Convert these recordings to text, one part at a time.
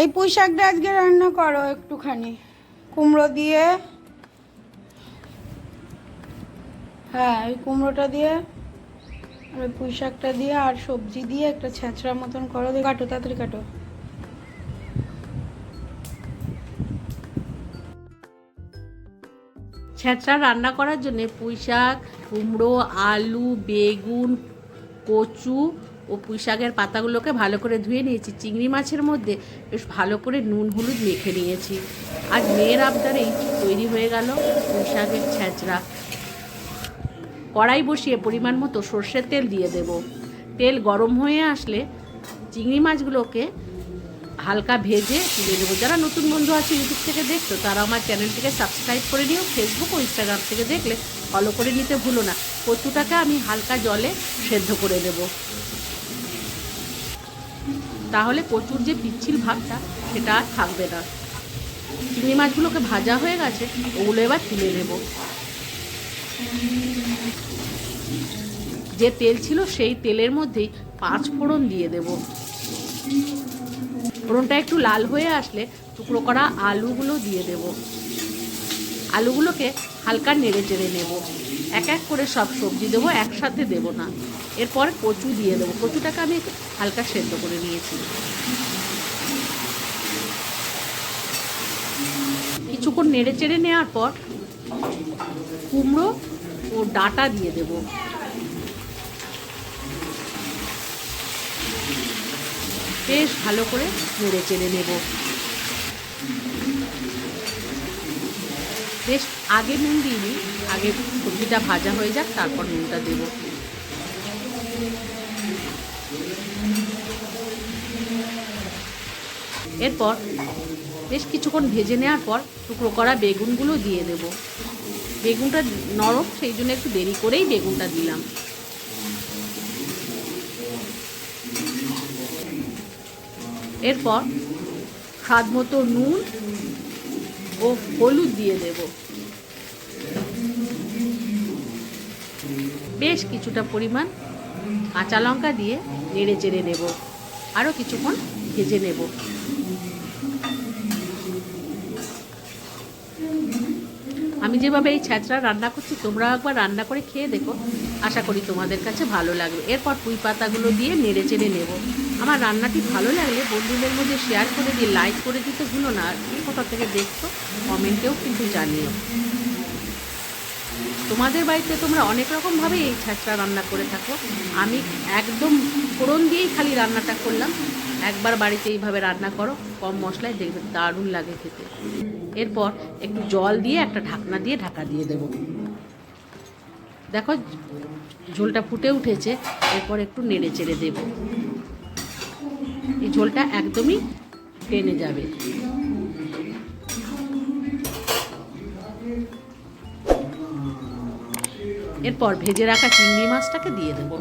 এই পুঁই শাকটা আজকে রান্না করো একটুখানি। কুমড়ো দিয়ে। হ্যাঁ এই কুমড়োটা দিয়ে, আর ওই পুঁই শাকটা দিয়ে, আর সবজি দিয়ে একটা ছ্যাঁচড়া মতন করো। দিয়ে কাটো, তাড়াতাড়ি কাটো। ছ্যাঁচড়া রান্না করার জন্য পুঁই শাক কুমড়ো, আলু, বেগুন, কচু ও পুঁই শাকের পাতাগুলোকে ভালো করে ধুয়ে নিয়েছি। চিংড়ি মাছের মধ্যে বেশ ভালো করে নুন, হলুদ মেখে নিয়েছি। আর মেয়ের আবদারেই তৈরি হয়ে গেল পুঁই শাকের ছ্যাঁচড়া কড়াই বসিয়ে পরিমাণ মতো সর্ষের তেল দিয়ে দেব। তেল গরম হয়ে আসলে চিংড়ি মাছগুলোকে হালকা ভেজে তুলে নেব। যারা নতুন বন্ধু আছে ইউটিউব থেকে দেখছ, তারা আমার চ্যানেলটিকে সাবস্ক্রাইব করে নিও। ফেসবুক ও ইনস্টাগ্রাম থেকে দেখলে ফলো করে নিতে ভুলো না। কচুটাকে আমি হালকা জলে সেদ্ধ করে দেব তাহলে প্রচুর যে পিচ্ছিল ভাবটা, সেটা আর থাকবে না। চিংড়ি মাছগুলোকে ভাজা হয়ে গেছে, ওগুলো এবার তুলে নেব। যে তেল ছিল সেই তেলের মধ্যেই পাঁচ ফোড়ন দিয়ে দেব। ফোড়নটা একটু লাল হয়ে আসলে টুকরো করা আলুগুলো দিয়ে দেব। আলুগুলোকে হালকা নেড়ে চেড়ে নেব। এক এক করে সব সবজি দেবো, একসাথে দেব না। এরপর কচু দিয়ে দেবো। কচুটাকে আমি হালকা সেদ্ধ করে নিয়েছি। কিছুক্ষণ নেড়ে চেড়ে নেওয়ার পর কুমড়ো ও ডাটা দিয়ে দেবো। বেশ ভালো করে নেড়ে চেড়ে নেব। বেশ, আগে নুন দিইনি, আগে সবজিটা ভাজা হয়ে যাক, তারপর নুনটা দেব। এরপর বেশ কিছুক্ষণ ভেজে নেওয়ার পর টুকরো করা বেগুনগুলো দিয়ে দেব। বেগুনটা নরম, সেই জন্য একটু দেরি করেই বেগুনটা দিলাম। এরপর স্বাদ মতো নুন ও হলুদ দিয়ে দেব। বেশ কিছুটা পরিমাণ কাঁচা লঙ্কা দিয়ে নেড়ে চেড়ে নেব। আরও কিছুক্ষণ ভেজে নেব। আমি যেভাবে এই ছ্যাঁচড়া রান্না করছি, তোমরা একবার রান্না করে খেয়ে দেখো। আশা করি তোমাদের কাছে ভালো লাগবে। এরপর পুঁই পাতাগুলো দিয়ে নেড়ে চেড়ে নেব। আমার রান্নাটি ভালো লাগলে বন্ধুদের মধ্যে শেয়ার করে দিয়ে লাইক করে দিতে ভুলো না। আর থেকে দেখছ, কমেন্টেও কিন্তু জানিও। তোমাদের বাড়িতে তোমরা অনেক রকমভাবে এই ছ্যাঁচড়া রান্না করে থাকো। আমি একদম ফোড়ন দিয়েই খালি রান্নাটা করলাম। একবার বাড়িতে এইভাবে রান্না করো, কম মশলায় দেখবে দারুণ লাগে খেতে। এরপর একটু জল দিয়ে একটা ঢাকনা দিয়ে ঢাকা দিয়ে দেব। দেখো, ঝোলটা ফুটে উঠেছে, এরপর একটু নেড়ে চেড়ে দেব। এই ঝোলটা একদমই টেনে যাবে। এরপর ভেজে রাখা চিংড়ি মাছটাকে দিয়ে দেব।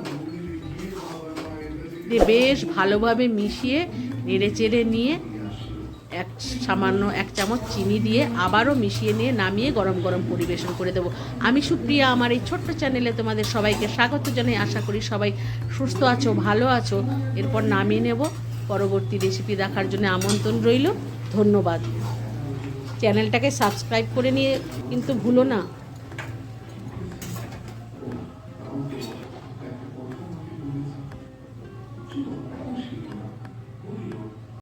দিয়ে বেশ ভালোভাবে মিশিয়ে নেড়ে চেড়ে নিয়ে এক সামান্য এক চামচ চিনি দিয়ে আবারও মিশিয়ে নিয়ে নামিয়ে গরম গরম পরিবেশন করে দেবো। আমি সুপ্রিয়া, আমার এই ছোট্ট চ্যানেলে তোমাদের সবাইকে স্বাগত জানাই। আশা করি সবাই সুস্থ আছো, ভালো আছো। এরপর নামিয়ে নেব। পরবর্তী রেসিপি দেখার জন্য আমন্ত্রণ রইল। ধন্যবাদ। চ্যানেলটাকে সাবস্ক্রাইব করে নিয়ে কিন্তু ভুলো না।